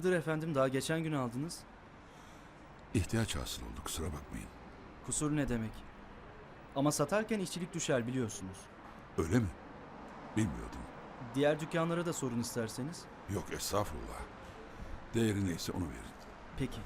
Hayırdır efendim daha geçen gün aldınız. İhtiyaç hasıl oldu kusura bakmayın. Kusur ne demek? Ama satarken işçilik düşer biliyorsunuz. Öyle mi? Bilmiyordum. Diğer dükkanlara da sorun isterseniz. Yok estağfurullah. Değeri neyse onu verin. Peki.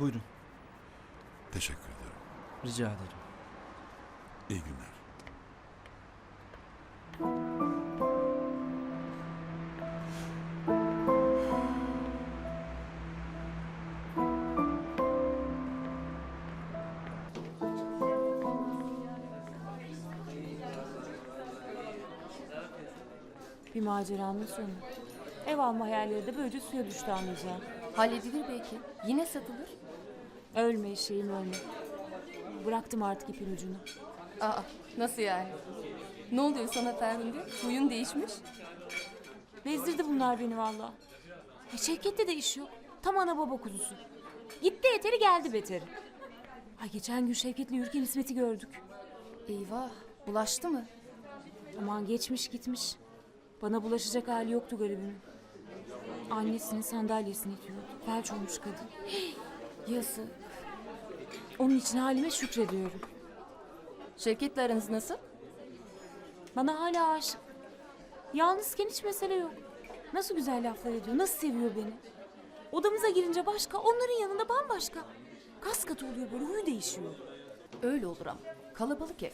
Buyurun. Teşekkür ederim. Rica ederim. İyi günler. Bir maceranın sonu. Ev alma hayalleri de böylece suya düştü anlayacağım. Halledilir belki. Yine satılır. Ölme eşeğim ölme. Bıraktım artık ipin ucunu. Aa, nasıl yani? Ne oluyor sana Ferhunde? Huyun değişmiş. Bezdirdi bunlar beni valla. E Şevket'te de iş yok. Tam ana baba kuzusu. Gitti yeteri geldi beteri. Ay geçen gün Şevket'le yürürken İsmet'i gördük. Eyvah, bulaştı mı? Aman geçmiş gitmiş. Bana bulaşacak hali yoktu garibinin. Annesinin sandalyesini itiyordu. Felç olmuş kadın. Yazık. Onun için halime şükrediyorum. Şevket'le aranız nasıl? Bana hala aşık. Yalnızken hiç mesele yok. Nasıl güzel laflar ediyor, nasıl seviyor beni. Odamıza girince başka, onların yanında bambaşka. Kas katı oluyor böyle, huyu değişiyor. Öyle olur ama. Kalabalık ev.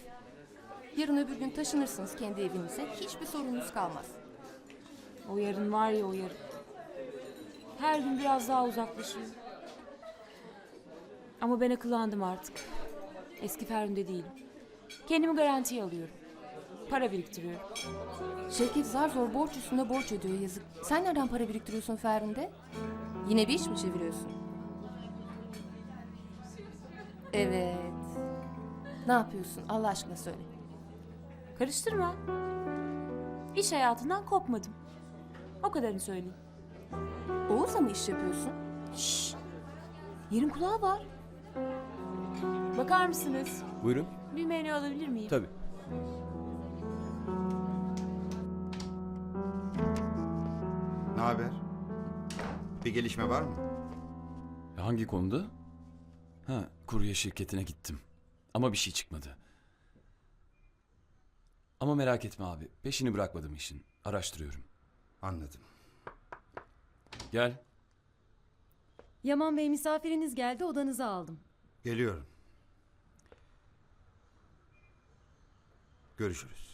Yarın öbür gün taşınırsınız kendi evinize. Hiçbir sorununuz kalmaz. O yarın var ya o yarın. Her gün biraz daha uzaklaşıyor. Ama ben akıllandım artık. Eski Ferhunde değilim. Kendimi garantiye alıyorum. Para biriktiriyorum. Şevket zar zor borç üstüne borç ödüyor yazık. Sen nereden para biriktiriyorsun Ferhunde? Yine bir iş mi çeviriyorsun? Evet. Ne yapıyorsun Allah aşkına söyle. Karıştırma. İş hayatından kopmadım. O kadarını söyleyeyim. Oğuz'la mı iş yapıyorsun? Yerin kulağı var. Bakar mısınız? Buyurun. Bir menü alabilir miyim? Tabii. Ne haber? Bir gelişme var mı? Hangi konuda? Ha, kurye şirketine gittim. Ama bir şey çıkmadı. Ama merak etme abi. Peşini bırakmadım işin. Araştırıyorum. Anladım. Gel. Yaman Bey misafiriniz geldi odanıza aldım. Geliyorum. Görüşürüz.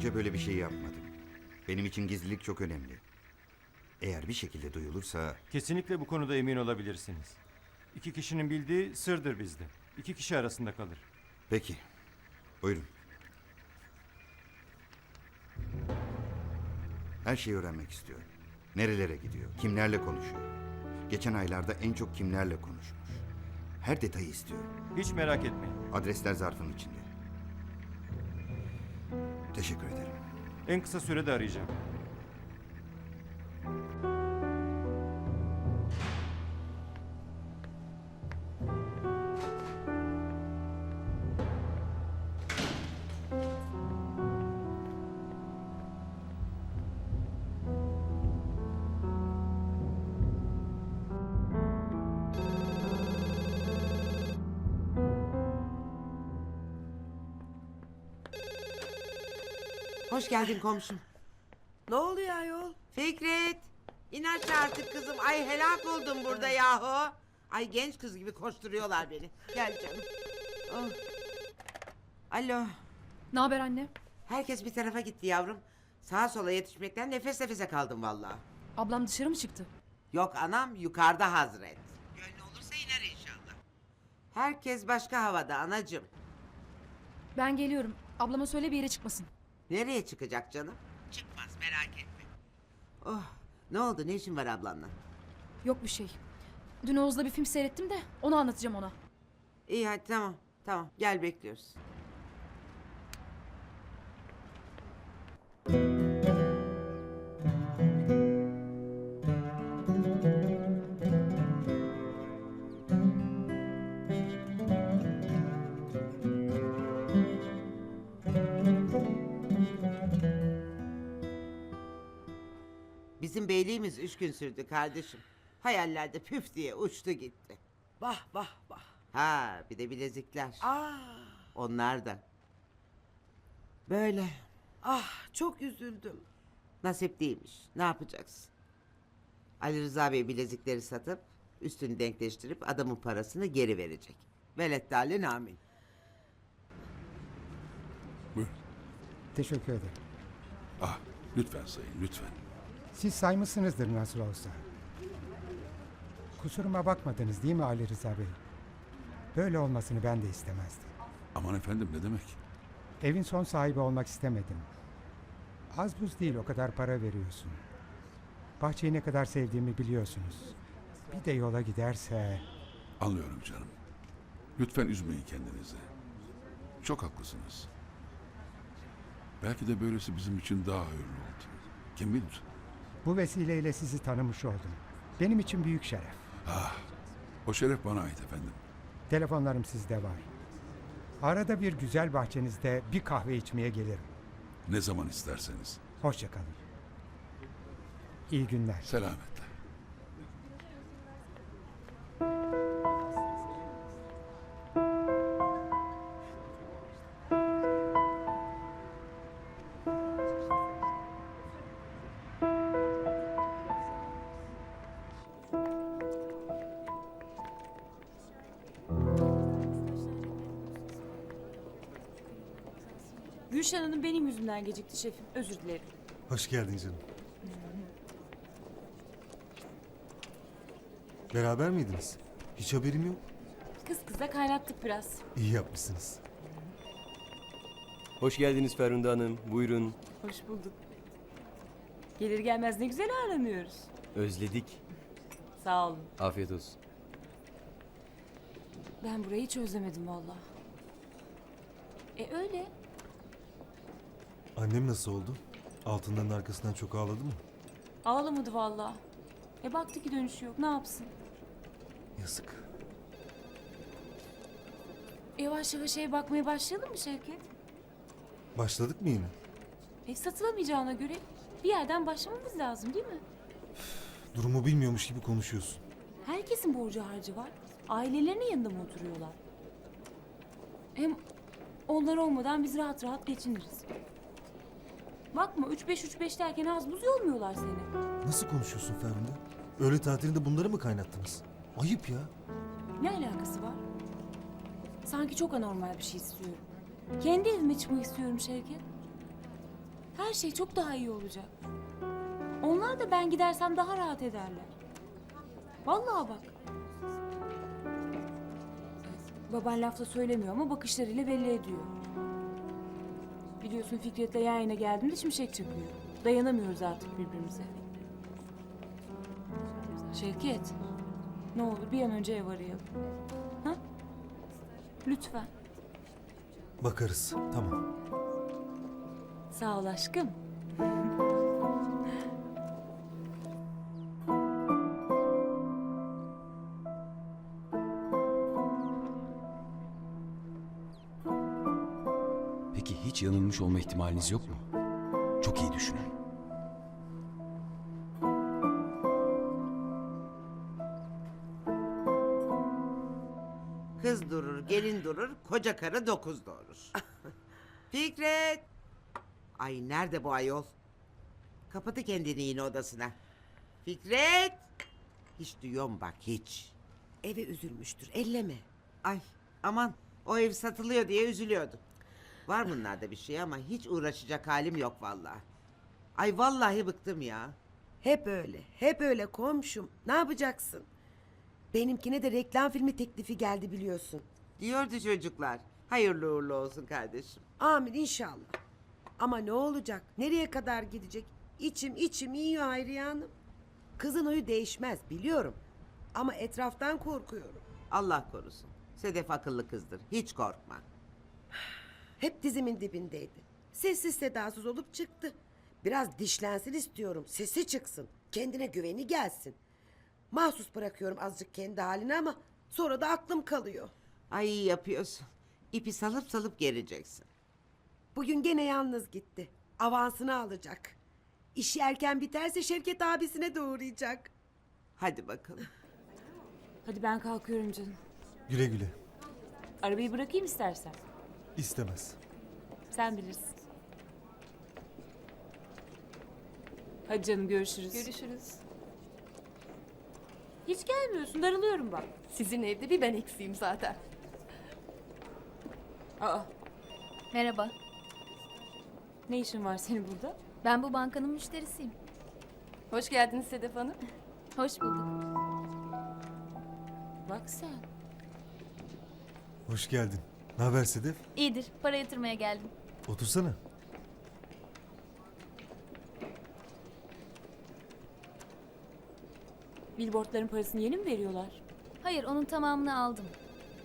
Önce böyle bir şey yapmadım. Benim için gizlilik çok önemli. Eğer bir şekilde duyulursa Kesinlikle bu konuda emin olabilirsiniz. İki kişinin bildiği sırdır bizde. İki kişi arasında kalır. peki. Buyurun. Her şeyi öğrenmek istiyorum. Nerelere gidiyor? Kimlerle konuşuyor? Geçen aylarda en çok kimlerle konuşmuş? Her detayı istiyorum. Hiç merak etmeyin. Adresler zarfın içinde. Teşekkür ederim. En kısa sürede arayacağım. Hoş geldin komşum. Ne oluyor ayol? Fikret. İn aşağı artık kızım. Ay helak oldum burada yahu. Ay genç kız gibi koşturuyorlar beni. Gel canım. Oh. Alo. Ne haber anne? Herkes bir tarafa gitti yavrum. Sağa sola yetişmekten nefes nefese kaldım vallahi. Ablam dışarı mı çıktı? Yok anam yukarıda hazret. Gönlü olursa iner inşallah. Herkes başka havada anacığım. Ben geliyorum. Ablama söyle bir yere çıkmasın. Nereye çıkacak canım? Çıkmaz merak etme. Oh ne oldu ne işin var ablanla? Yok bir şey. Dün Oğuz'la bir film seyrettim de onu anlatacağım ona. İyi hadi tamam tamam gel bekliyoruz. Beyliğimiz üç gün sürdü kardeşim. Hayallerde püf diye uçtu gitti. Vah vah vah. Ha bir de bilezikler. Aa, Onlar da. Böyle. ah çok üzüldüm. Nasip değilmiş. Ne yapacaksın? Ali Rıza Bey bilezikleri satıp üstünü denkleştirip adamın parasını geri verecek. Velet dalin amin. Buyur. Teşekkür ederim. Ah lütfen sayın lütfen. Siz saymışsınızdır nasıl olsa. Kusuruma bakmadınız değil mi Ali Rıza Bey? Böyle olmasını ben de istemezdim. Aman efendim ne demek? Evin son sahibi olmak istemedim. Az buz değil o kadar para veriyorsun. Bahçeyi ne kadar sevdiğimi biliyorsunuz. Bir de yola giderse... Anlıyorum canım. Lütfen üzmeyin kendinizi. Çok haklısınız. Belki de böylesi bizim için daha hayırlı oldu. Kim bilir? Bu vesileyle sizi tanımış oldum. Benim için büyük şeref. O şeref bana ait efendim. Telefonlarım sizde var. Arada bir güzel bahçenizde bir kahve içmeye gelirim. Ne zaman isterseniz. Hoşçakalın. İyi günler. Selametle. Gülşen Hanım benim yüzümden gecikti şefim. Özür dilerim. Hoş geldin canım. Beraber miydiniz? Hiç haberim yok. Kız kıza kaynattık biraz. İyi yapmışsınız. Hoş geldiniz Ferhunde Hanım. Buyurun. Hoş bulduk. Gelir gelmez ne güzel ağırlanıyoruz. Özledik. Sağ olun. Afiyet olsun. Ben burayı hiç özlemedim valla. E öyle. Annem nasıl oldu? Altınların arkasından çok ağladı mı? Ağlamadı valla. E baktı ki dönüşü yok. Ne yapsın? Yazık. Yavaş yavaş şeye bakmaya başlayalım mı Şevket? Başladık mı yine? E satılamayacağına göre bir yerden başlamamız lazım değil mi? Durumu bilmiyormuş gibi konuşuyorsun. Herkesin borcu harcı var. Ailelerinin yanında mı oturuyorlar? Hem onlar olmadan biz rahat rahat geçiniriz. Bakma 3-5-3-5 derken az buz yolmuyorlar seni. Nasıl konuşuyorsun Ferhunde? Öğle tatilinde bunları mı kaynattınız? Ayıp ya. Ne alakası var? Sanki çok anormal bir şey istiyorum. Kendi evime çıkmak istiyorum Şevket. Her şey çok daha iyi olacak. Onlar da ben gidersem daha rahat ederler. Vallahi bak. Baban lafla söylemiyor ama bakışlarıyla belli ediyor. Biliyorsun Fikret'le yan yana geldiğimde şimşek çakıyor. Dayanamıyoruz artık birbirimize. Şevket, ne olur bir an önce ev arayalım. Ha? Lütfen. Bakarız. Tamam. Sağ ol aşkım. yanılmış olma ihtimaliniz yok mu? Çok iyi düşünün. Kız durur, gelin durur, koca karı dokuz doğurur. Fikret! Ay nerede bu ayol? Kapatı kendini yine odasına. Fikret! Hiç duyuyorum bak hiç. Eve üzülmüştür. Elleme. Ay aman O ev satılıyor diye üzülüyordum. Var bunlarda bir şey ama hiç uğraşacak halim yok vallahi. Ay vallahi bıktım ya. Hep öyle, hep öyle komşum. Ne yapacaksın? Benimkine de reklam filmi teklifi geldi biliyorsun. Diyordu çocuklar. Hayırlı uğurlu olsun kardeşim. Amin inşallah. Ama ne olacak? Nereye kadar gidecek? İçim içim yiyor Hayriye Hanım. Kızın huyu değişmez biliyorum. Ama etraftan korkuyorum. Allah korusun. Sedef akıllı kızdır. Hiç korkma. Hep dizimin dibindeydi. Sessiz sedasız olup çıktı. Biraz dişlensin istiyorum. Sesi çıksın. Kendine güveni gelsin. Mahsus bırakıyorum azıcık kendi haline ama sonra da aklım kalıyor. Ay iyi yapıyorsun. İpi salıp salıp geleceksin. Bugün gene yalnız gitti. Avansını alacak. İşi erken biterse Şevket abisine de uğrayacak. Hadi bakalım. Hadi ben kalkıyorum canım. Güle güle. Arabayı bırakayım istersen. İstemez. Sen bilirsin. Hadi canım görüşürüz. Görüşürüz. Hiç gelmiyorsun darılıyorum bak. Sizin evde bir ben eksiğim zaten. Aa Merhaba. ne işin var senin burada? Ben bu bankanın müşterisiyim. Hoş geldiniz Sedef Hanım. Hoş bulduk. Bak sen. Hoş geldin. Ne haber Sedef? İyidir. Para yatırmaya geldim. Otursana. Billboardların parasını yeni mi veriyorlar? Hayır, onun tamamını aldım.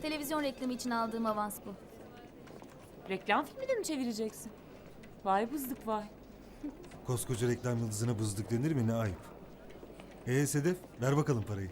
Televizyon reklamı için aldığım avans bu. Reklam filmi de mi çevireceksin? Vay bızdık vay. Koskoca reklam yıldızına bızdık denir mi ne ayıp. Ee Sedef ver bakalım parayı.